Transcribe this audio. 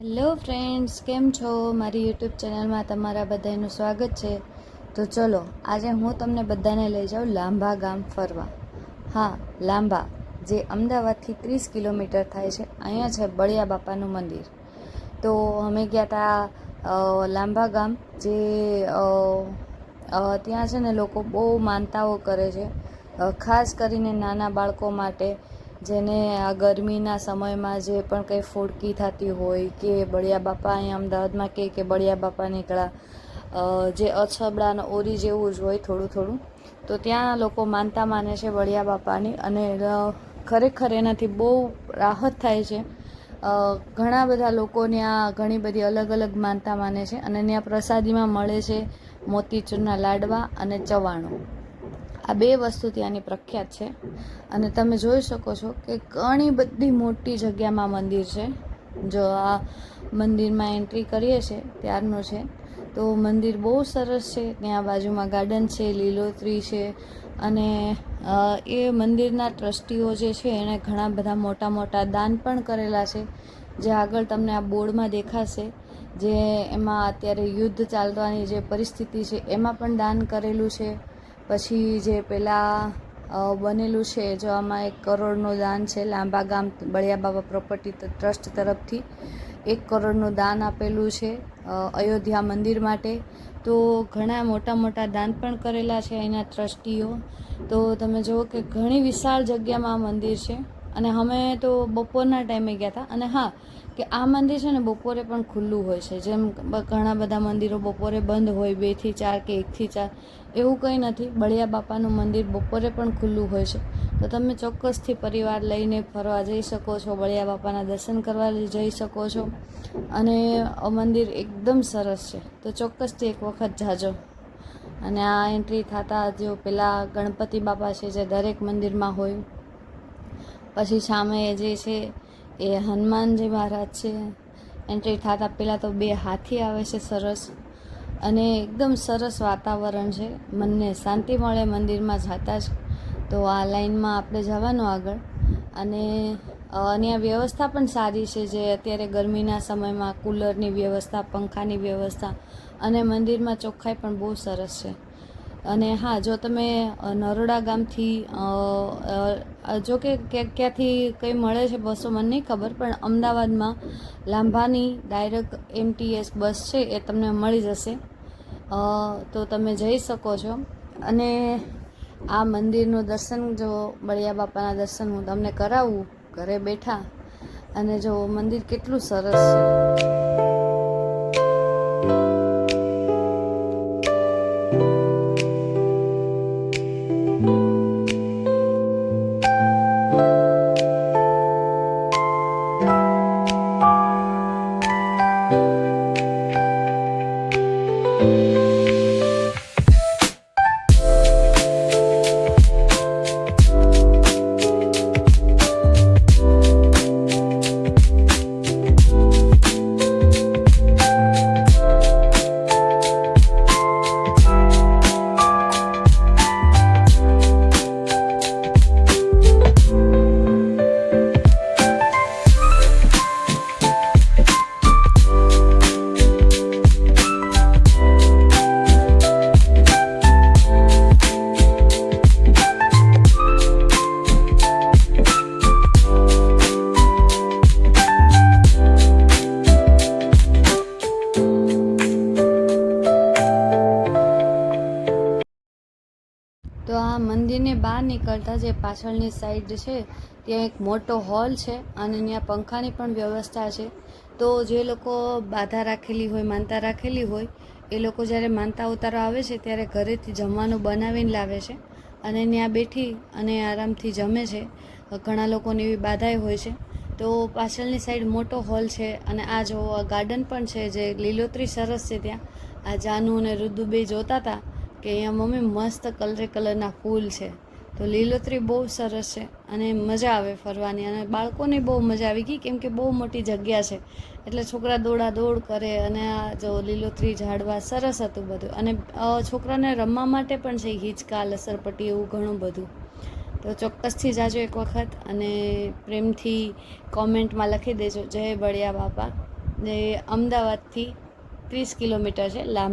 Hello friends, કેમ છો? મારી યુટ્યુબ ચેનલમાં તમારા બધાનું સ્વાગત છે. તો ચલો, આજે હું તમને બધાને લઈ જાઉં લાંબા ગામ ફરવા. હા, લાંબા, જે અમદાવાદથી ત્રીસ કિલોમીટર થાય છે. અહીંયા છે બળિયા બાપાનું મંદિર. તો અમે ગયા હતા લાંબા ગામ, જે ત્યાં છે ને લોકો બહુ માનતાઓ કરે છે. ખાસ કરીને નાના બાળકો માટે જેને આ ગરમીના સમયમાં જે પણ કંઈ ફોડકી થતી હોય કે બળિયા બાપા અહીંયા અમદાવાદમાં કહે કે બળિયા બાપા નીકળ્યા જે અછબડાનો ઓરી જેવું જ હોય થોડું થોડું, તો ત્યાં લોકો માનતા માને છે બળિયા બાપાની અને ખરેખર એનાથી બહુ રાહત થાય છે. ઘણા બધા લોકો ત્યાં ઘણી બધી અલગ અલગ માનતા માને છે અને ત્યાં પ્રસાદીમાં મળે છે મોતીચૂરના લાડવા અને ચવાણું. આ બે વસ્તુ ત્યાંની પ્રખ્યાત છે. અને તમે જોઈ શકો છો કે ઘણી બધી મોટી જગ્યામાં મંદિર છે. જો આ મંદિરમાં એન્ટ્રી કરીએ છીએ ત્યારનું છે. તો મંદિર બહુ સરસ છે. ત્યાં બાજુમાં ગાર્ડન છે, લીલોતરી છે. અને એ મંદિરના ટ્રસ્ટીઓ જે છે એણે ઘણા બધા મોટા મોટા દાન પણ કરેલા છે. જે આગળ તમને આ બોર્ડમાં દેખાશે. જે એમાં અત્યારે યુદ્ધ ચાલવાની જે પરિસ્થિતિ છે એમાં પણ દાન કરેલું છે. પછી જે પેલા બનેલું છે, જો આમાં એક કરોડનું દાન છે, લાંબા ગામ બળિયા બાબા પ્રોપર્ટી ટ્રસ્ટ તરફથી, એક કરોડનું દાન આપેલું છે અયોધ્યા મંદિર માટે. તો ઘણા મોટા મોટા દાન પણ કરેલા છે એના ટ્રસ્ટીઓ. તો તમે જુઓ કે ઘણી વિશાળ જગ્યામાં આ મંદિર છે. અને અમે તો બપોરના ટાઈમે ગયા હતા અને હા, કે આ મંદિર છે ને બપોરે પણ ખુલ્લું હોય છે. જેમ ઘણા બધા મંદિરો બપોરે બંધ હોય બેથી ચાર કે એકથી ચાર, એવું કંઈ નથી. બળિયા બાપાનું મંદિર બપોરે પણ ખુલ્લું હોય છે. તો તમે ચોક્કસથી પરિવાર લઈને ફરવા જઈ શકો છો, બળિયા બાપાના દર્શન કરવા જઈ શકો છો. અને મંદિર એકદમ સરસ છે. તો ચોક્કસથી એક વખત જાજો. અને આ એન્ટ્રી થતાં જો પેલા ગણપતિ બાપા છે, જે દરેક મંદિરમાં હોય પછી સામે જે છે, એ હનુમાનજી મહારાજ છે, એન્ટ્રી થતાં પહેલાં તો બે હાથી આવે છે સરસ. અને એકદમ સરસ વાતાવરણ છે. મનને શાંતિ મળે, મંદિરમાં જતા જ. તો આ લાઈનમાં આપણે જવાનું આગળ. અને અહીંયા વ્યવસ્થા પણ સારી છે જે અત્યારે ગરમીના સમયમાં કુલરની વ્યવસ્થા, પંખાની વ્યવસ્થા અને મંદિરમાં ચોખ્ખાઈ પણ બહુ સરસ છે. અને હા, જો તમે નરોડા ગામથી જો કે ક્યાં ક્યાંથી કંઈ મળે છે બસો, મને નહીં ખબર, પણ અમદાવાદમાં લાંભાની ડાયરેક્ટ એમટીએસ બસ છે એ તમને મળી જશે. તો તમે જઈ શકો છો. અને આ મંદિરનું દર્શન, જો બળિયા બાપાના દર્શન હું તમને કરાવું, ઘરે બેઠા, અને જો મંદિર કેટલું સરસ છે. તો આ મંદિરની બહાર નીકળતા જે પાછળની સાઈડ છે, ત્યાં એક મોટો હોલ છે અને ત્યાં પંખાની પણ વ્યવસ્થા છે. તો જે લોકો બાધા રાખેલી હોય, માનતા રાખેલી હોય, એ લોકો જ્યારે માનતા ઉતારો આવે છે, ત્યારે ઘરેથી જમવાનું બનાવીને લાવે છે અને ત્યાં બેઠી અને આરામથી જમે છે. ઘણા લોકોને એવી બાધાઈ હોય છે. તો પાછળની સાઈડ મોટો હોલ છે અને આ જો ગાર્ડન પણ છે જે લીલોતરી સરસ છે ત્યાં. આ જાનુ અને રુદુ બે જોતા હતા. કે અહીંયા મમ્મી મસ્ત કલરે કલરના ફૂલ છે. તો લીલોતરી બહુ સરસ છે અને મજા આવે ફરવાની. અને બાળકોને બહુ મજા આવી ગઈ, કેમ કે બહુ મોટી જગ્યા છે. એટલે છોકરા દોડા દોડ કરે અને આ જો લીલોતરી ઝાડવા સરસ હતું બધું. અને છોકરાને રમવા માટે પણ છે હિંચકા લસરપટ્ટી એવું ઘણું બધું. તો ચોક્કસથી જાજો એક વખત અને પ્રેમથી કોમેન્ટમાં લખી દેજો. જય બળિયા બાપા. જે અમદાવાદથી ત્રીસ કિલોમીટર છે ગામ.